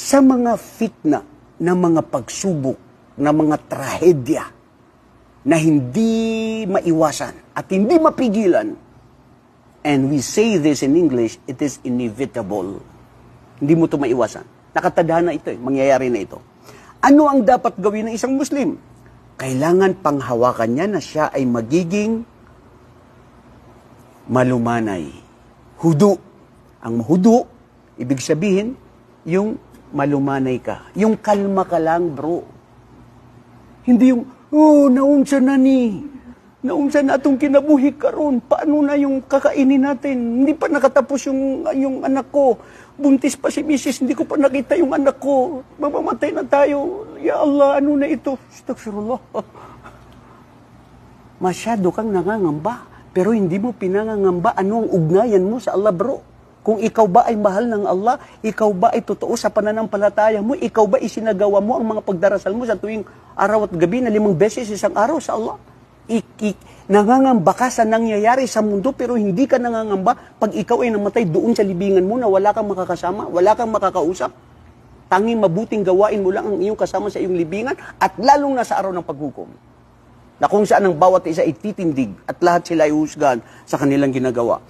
sa mga fitna na mga pagsubok, na mga trahedya na hindi maiwasan at hindi mapigilan, and we say this in English, it is inevitable. Hindi mo ito maiwasan. Nakatadhana ito eh, mangyayari na ito. Ano ang dapat gawin ng isang Muslim? Kailangan panghawakan niya na siya ay magiging malumanay. Hudu. Ang hudu, ibig sabihin, yung malumanay ka. Yung kalma ka lang, bro. Hindi yung, oh, naunsa na ni. Naunsa na itong kinabuhi karon. Paano na yung kakainin natin? Hindi pa nakatapos yung, yung anak ko. Buntis pa si misis, hindi ko pa nakita yung anak ko. Mamamatay na tayo. Ya Allah, ano na ito? Astaghfirullah. Masyado kang nangangamba. Pero hindi mo pinangangamba ano ang ugnayan mo sa Allah, bro. Kung ikaw ba ay mahal ng Allah, ikaw ba ay totoo sa pananampalataya mo, ikaw ba isinagawa mo ang mga pagdarasal mo sa tuwing araw at gabi na limang beses isang araw sa Allah? Ik, ik, nangangamba ka sa nangyayari sa mundo pero hindi ka nangangamba pag ikaw ay namatay doon sa libingan mo na wala kang makakasama, wala kang makakausap. Tanging mabuting gawain mo lang ang iyong kasama sa iyong libingan at lalong na sa araw ng paghukom na kung saan ang bawat isa ay titindig at lahat sila ay husgahan sa kanilang ginagawa.